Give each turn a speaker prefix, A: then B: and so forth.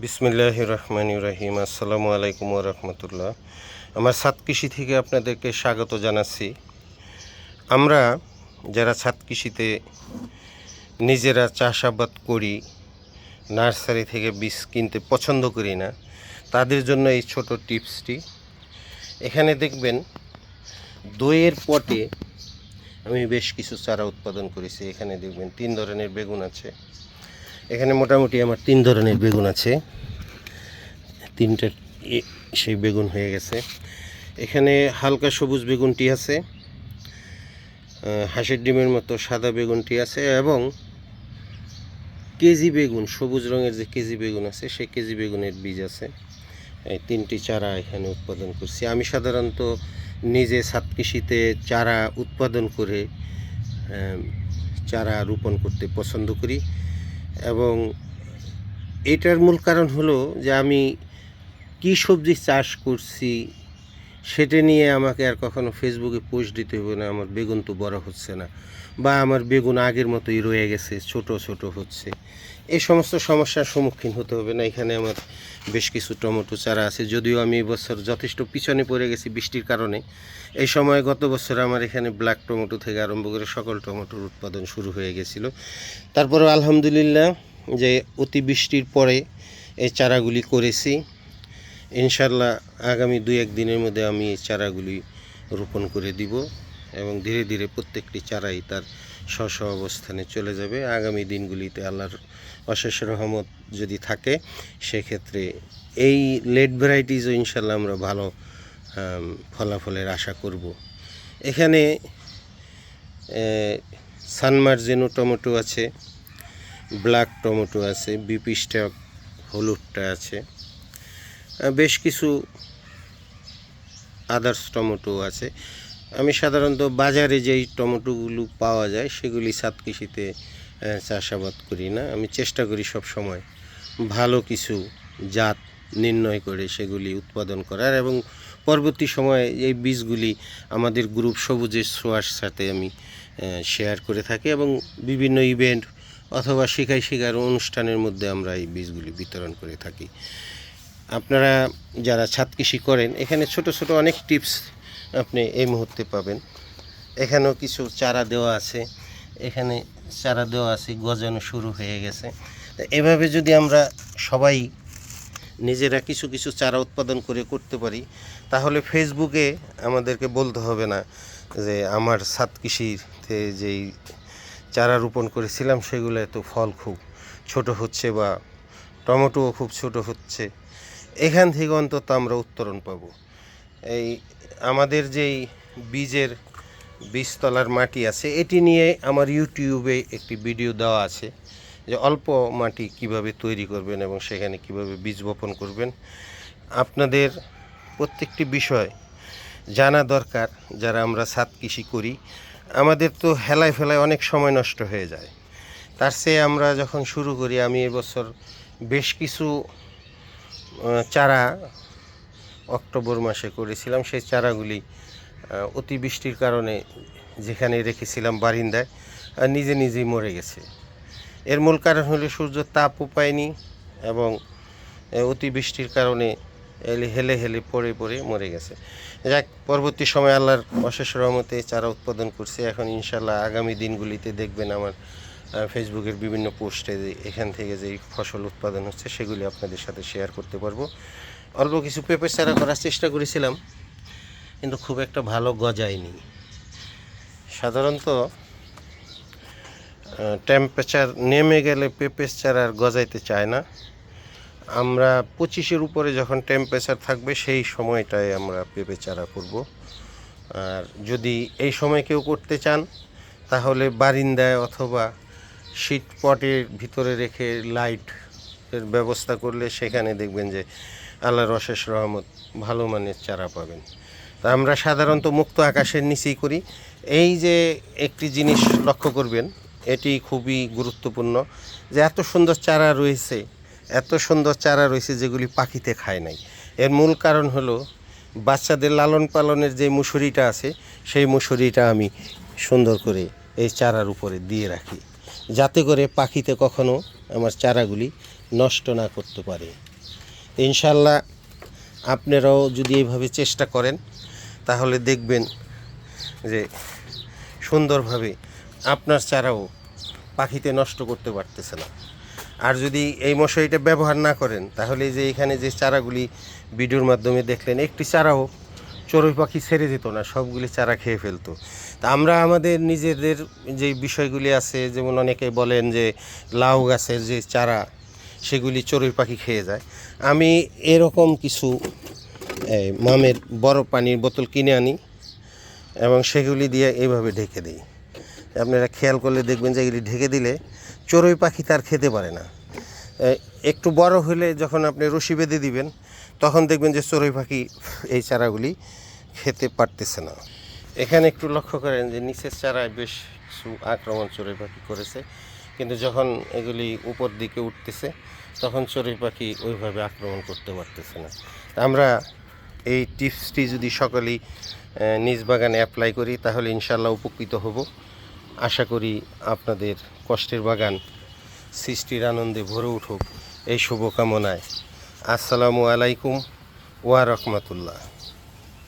A: বিসমিল্লাহ রহমান রাহিম। আসসালামু আলাইকুম রহমতুল্লাহ। আমার ছাদ কৃষি থেকে আপনাদেরকে স্বাগত জানাচ্ছি। আমরা যারা ছাদ কৃষিতে নিজেরা চাষাবাদ করি, নার্সারি থেকে বীজ কিনতে পছন্দ করি না, তাদের জন্য এই ছোট টিপসটি। এখানে দেখবেন, দইয়ের পটে আমি বেশ কিছু চারা উৎপাদন করেছি। এখানে দেখবেন তিন ধরনের বেগুন আছে। এখানে মোটামুটি আমার তিন ধরনের বেগুন আছে। তিনটে সেই বেগুন হয়ে গেছে। এখানে হালকা সবুজ বেগুনটি আছে হাঁসের ডিমের মতো সাদা বেগুনটি আছে এবং কেজি বেগুন, সবুজ রঙের যে কেজি বেগুন আছে, সেই কেজি বেগুনের বীজ আছে। এই তিনটি চারা এখানে উৎপাদন করছি। আমি সাধারণত নিজে ছাদ কৃষিতে চারা উৎপাদন করে চারা রোপণ করতে পছন্দ করি। এবং এটার মূল কারণ হলো যে আমি কী সবজি চাষ করছি সেটা নিয়ে আমাকে আর কখনো ফেসবুকে পোস্ট দিতে হবে না, আমার বেগুন তো বড় হচ্ছে না। বা আমার বেগুন আগের মতোই রয়ে গেছে, ছোট ছোট হচ্ছে। এই সমস্ত সমস্যার সম্মুখীন হতে হবে না, এখানে আমার বেশ কিছু টমেটো চারা আছে। যদিও আমি এবছর যথেষ্ট পিছনে পড়ে গেছি বৃষ্টির কারণে। এই সময় গত বছর আমার এখানে ব্ল্যাক টমেটো থেকে আরম্ভ করে সকল টমেটোর উৎপাদন শুরু হয়ে গেছিল। তারপরে আলহামদুলিল্লাহ যে অতিবৃষ্টির পরে এই চারাগুলি করেছি। ইনশাল্লাহ আগামী দুই এক দিনের মধ্যে আমি এই চারাগুলি রোপণ করে দিব এবং ধীরে ধীরে প্রত্যেকটি চারাই তার স্ব অবস্থানে চলে যাবে। আগামী দিনগুলিতে আল্লাহর অশেষ রহমত যদি থাকে, সেক্ষেত্রে এই লেট ভ্যারাইটিসও ইনশাল্লাহ আমরা ভালো ফলাফলের আশা করব। এখানে সানমার্জেনো টমেটো আছে, ব্ল্যাক টমেটো আছে, বিপি স্টক হলুদটা আছে। বেশ কিছু আদার্স টমেটো আছে। আমি সাধারণত বাজারে যেই টমেটোগুলো পাওয়া যায়, সেগুলি সাত কৃষিতে চাষাবাদ করি না। আমি চেষ্টা করি সব সময় ভালো কিছু জাত নির্ণয় করে সেগুলি উৎপাদন করার এবং পরবর্তী সময়ে এই বীজগুলি আমাদের গ্রুপ সবুজের সোয়ার সাথে আমি শেয়ার করে থাকি এবং বিভিন্ন ইভেন্ট অথবা শিখাই শিখার অনুষ্ঠানের মধ্যে আমরা এই বীজগুলি বিতরণ করে থাকি। আপনারা যারা ছাদ কৃষি করেন, এখানে ছোট ছোট অনেক টিপস আপনি এই মুহূর্তে পাবেন। এখানেও কিছু চারা দেওয়া আছে, এখানে চারা দেওয়া আছে, গজানো শুরু হয়ে গেছে। এভাবে যদি আমরা সবাই নিজেরা কিছু কিছু চারা উৎপাদন করে করতে পারি, তাহলে ফেসবুকে আমাদেরকে বলতে হবে না যে আমার ছাদ কৃষিতে যেই চারা রোপণ করেছিলাম, সেগুলো এত ফল খুব ছোট হচ্ছে বা টমেটোও খুব ছোট হচ্ছে। এখান থেকে অন্তত আমরা উত্তরণ পাবো। এই আমাদের যেই বীজের বীজতলার মাটি আছে, এটি নিয়ে আমার ইউটিউবে একটি ভিডিও দেওয়া আছে যে অল্প মাটি কীভাবে তৈরি করবেন এবং সেখানে কীভাবে বীজ বপন করবেন। আপনাদের প্রত্যেকটি বিষয় জানা দরকার, যারা আমরা ছাদ কৃষি করি। আমাদের তো হেলায় ফেলায় অনেক সময় নষ্ট হয়ে যায়। তার চেয়ে আমরা যখন শুরু করি, আমি এবছর বেশ কিছু চারা অক্টোবর মাসে করেছিলাম। সেই চারাগুলি অতিবৃষ্টির কারণে যেখানে রেখেছিলাম বারিন্দায় নিজে নিজেই মরে গেছে। এর মূল কারণ হলো সূর্যের তাপও পায়নি এবং অতিবৃষ্টির কারণে এলে হেলে হেলে পড়ে পড়ে মরে গেছে। যাক, পরবর্তী সময় আল্লাহর অশেষ রহমতে চারা উৎপাদন করছে। এখন ইনশাল্লাহ আগামী দিনগুলিতে দেখবেন আমার ফেসবুকের বিভিন্ন পোস্টে যে এখান থেকে যেই ফসল উৎপাদন হচ্ছে, সেগুলি আপনাদের সাথে শেয়ার করতে পারব। অল্প কিছু পেঁপে চারা করার চেষ্টা করেছিলাম, কিন্তু খুব একটা ভালো গজায়নি। সাধারণত টেম্পারেচার নেমে গেলে পেঁপে চারা আর গজাইতে চায় না। আমরা পঁচিশের উপরে যখন টেম্পারেচার থাকবে, সেই সময়টায় আমরা পেঁপে চারা করব। আর যদি এই সময় কেউ করতে চান, তাহলে বারিন্দায় অথবা শীত পটের ভিতরে রেখে লাইটের ব্যবস্থা করলে সেখানে দেখবেন যে আল্লাহর অশেষ রহমত, ভালো মানের চারা পাবেন। তা আমরা সাধারণত মুক্ত আকাশের নিচেই করি। এই যে একটি জিনিস লক্ষ্য করবেন, এটি খুবই গুরুত্বপূর্ণ যে এত সুন্দর চারা রয়েছে, এত সুন্দর চারা রয়েছে যেগুলি পাখিতে খায় নাই। এর মূল কারণ হলো বাচ্চাদের লালন পালনের যে মুসুরিটা আছে, সেই মুসুরিটা আমি সুন্দর করে এই চারার উপরে দিয়ে রাখি। যাতে করে পাখিতে কখনো আমার চারাগুলি নষ্ট না করতে পারে। ইনশাল্লাহ আপনারাও যদি এইভাবে চেষ্টা করেন, তাহলে দেখবেন যে সুন্দরভাবে আপনার চারাও পাখিতে নষ্ট করতে পারতেছে না। আর যদি এই মশারিটা ব্যবহার না করেন, তাহলে যে এখানে যে চারাগুলি ভিডিওর মাধ্যমে দেখলেন, একটি চারাও চড়ুই পাখি ছেড়ে যেত না, সবগুলি চারা খেয়ে ফেলতো। তা আমরা আমাদের নিজেদের যে বিষয়গুলি আছে, যেমন অনেকে বলেন যে লাউ গাছের যে চারা, সেগুলি চড়ুই পাখি খেয়ে যায়। আমি এরকম কিছু মামের বড় পানির বোতল কিনে আনি এবং সেগুলি দিয়ে এইভাবে ঢেকে দিই। আপনারা খেয়াল করলে দেখবেন যে এগুলি ঢেকে দিলে চড়ুই পাখি তার খেতে পারে না। একটু বড় হলে যখন আপনি রশি বেঁধে দিবেন তখন দেখবেন যে চড়ুই পাখি এই চারাগুলি খেতে পারতেছে না। এখানে একটু লক্ষ্য করেন যে নিচের চারায় বেশ কিছু আক্রমণ চড়ুই পাখি করেছে। কিন্তু যখন এগুলি উপর দিকে উঠতেছে, তখন চড়ুই পাখি ওইভাবে আক্রমণ করতে পারতেছে না। আমরা এই টিপসটি যদি সকলেই নিজ বাগানে অ্যাপ্লাই করি, তাহলে ইনশাল্লাহ উপকৃত হব। আশা করি আপনাদের কষ্টের বাগান সৃষ্টির আনন্দে ভরে উঠুক। এই শুভকামনায় আসসালামু আলাইকুম ওয়া রহমতুল্লাহ।